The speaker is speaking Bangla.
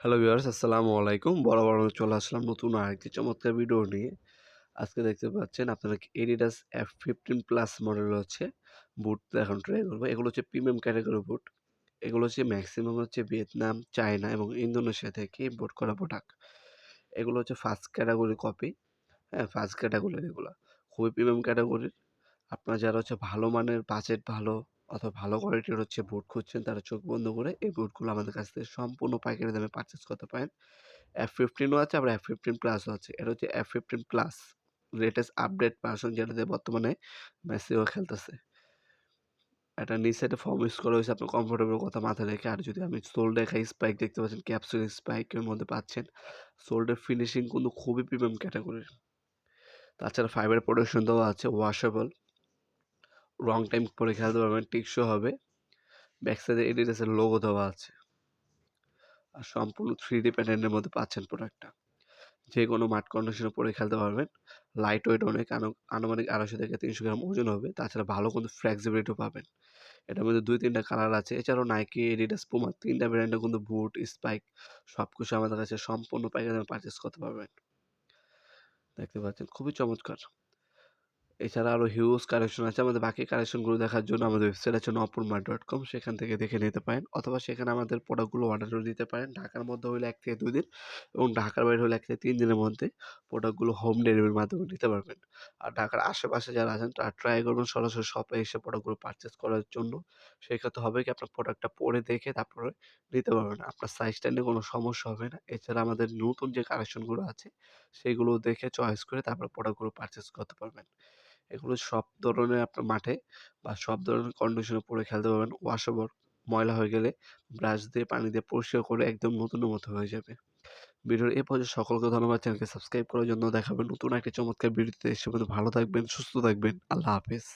হ্যালো ভিউয়ার্স, আসসালামু আলাইকুম। বড় বড় চলে আসলাম নতুন আরেকটি চমৎকার ভিডিও নিয়ে। আজকে দেখতে পাচ্ছেন আপনারা Adidas F fifteen plus model হচ্ছে বুট এখন ট্রাই করব। এগুলো হচ্ছে প্রিমিয়াম ক্যাটাগরি বুট এগুলো হচ্ছে ম্যাক্সিমাম হচ্ছে ভিয়েতনাম চায়না এবং ইন্দোনেশিয়া থেকে ইম্পোর্ট করা প্রোডাক্ট এগুলো হচ্ছে ফার্স্ট ক্যাটাগরি কপি হ্যাঁ ফার্স্ট ক্যাটাগরির এগুলো। খুবই প্রিমিয়াম ক্যাটাগরির আপনার যারা হচ্ছে ভালো মানের বাজেট ভালো অথবা ভালো কোয়ালিটির হচ্ছে বুট খুঁজছেন, তারা চোখ বন্ধ করে এই বুটগুলো আমাদের কাছ থেকে সম্পূর্ণ পাইকারি দামে পারচেস করতে পারেন। এফ ফিফটিনও আছে, আবার এফ ফিফটিন প্লাসও আছে। এটা হচ্ছে F fifteen plus latest update version যেটাতে বর্তমানে মেসিও খেলতেছে। এটা নিচে একটা ফর্ম ইউজ করা হয়েছে, আপনার কমফোর্টেবল কথা মাথায় রেখে। আর যদি আমি সোল দেখাই স্পাইক দেখতে পাচ্ছেন ক্যাপসুল স্পাইকের মধ্যে পাচ্ছেন সোল্ডের ফিনিশিং কিন্তু খুবই প্রিমিয়াম ক্যাটাগরির তাছাড়া ফাইবার প্রোডাকশন দেওয়া আছে ওয়াশেবল রং টাইম পরে খেলতে পারবেন টিকশো হবে। ব্যাক সাইডে এডিডাসের লোগো দেওয়া আছে। আর সম্পূর্ণ থ্রি ডি প্যাটার্নের মধ্যে পাচ্ছেন প্রোডাক্টটা যে কোনো মাঠ কন্ডিশনে পরে খেলতে পারবেন। লাইট ওয়েট অনেক আনুমানিক আড়াইশো থেকে তিনশো গ্রাম ওজন হবে। তাছাড়া ভালো কিন্তু ফ্লেক্সিবিলিটিও পাবেন। এটার মধ্যে দুই, তিনটা কালার আছে। এছাড়াও নাইকি এডিডাস পুমা তিনটা ব্র্যান্ডে কিন্তু বুট স্পাইক সব কিছু আমাদের কাছে সম্পূর্ণ পাইকারি পারচেস করতে পারবেন। দেখতে পাচ্ছেন, খুবই চমৎকার। এছাড়া আরও হিউজ কালেকশন আছে। আমাদের বাকি কালেকশনগুলো দেখার জন্য আমাদের ওয়েবসাইট আছে নপুরমা ডট কম সেখান থেকে দেখে নিতে পারেন। অথবা সেখানে আমাদের প্রোডাক্টগুলো অর্ডারও দিতে পারেন। ঢাকার মধ্যে হলে এক থেকে দুই দিন এবং ঢাকার বাইরে হলে এক থেকে তিন দিনের মধ্যে প্রোডাক্টগুলো হোম ডেলিভারির মাধ্যমে নিতে পারবেন। আর ঢাকার আশেপাশে যারা আছেন, তারা ট্রাই করবেন সরাসরি শপে এসে প্রোডাক্টগুলো পারচেস করার জন্য। সেক্ষেত্রে হবে কি, আপনার প্রোডাক্টটা পরে দেখে তারপরে নিতে পারবেন। আপনার সাইজটা নিয়ে কোনো সমস্যা হবে না। এছাড়া আমাদের নতুন যে কালেকশনগুলো আছে, সেগুলো দেখে চয়েস করে তারপর প্রোডাক্টগুলো পারচেস করতে পারবেন। এগুলো সব ধরনের আপনার মাঠে বা সব ধরনের কন্ডিশনে পরে খেলতে পারবেন। ওয়াশেবল ময়লা হয়ে গেলে ব্রাশ দিয়ে পানি দিয়ে পরিষ্কার করে একদম নতুনের মতো হয়ে যাবে। ভিডিওর এ পর্যন্ত সকলকে ধন্যবাদ। চ্যানেলকে সাবস্ক্রাইব করার জন্য দেখাবেন নতুন একটা চমৎকার ভিডিওতে। এসে ভালো থাকবেন, সুস্থ থাকবেন। আল্লাহ হাফেজ।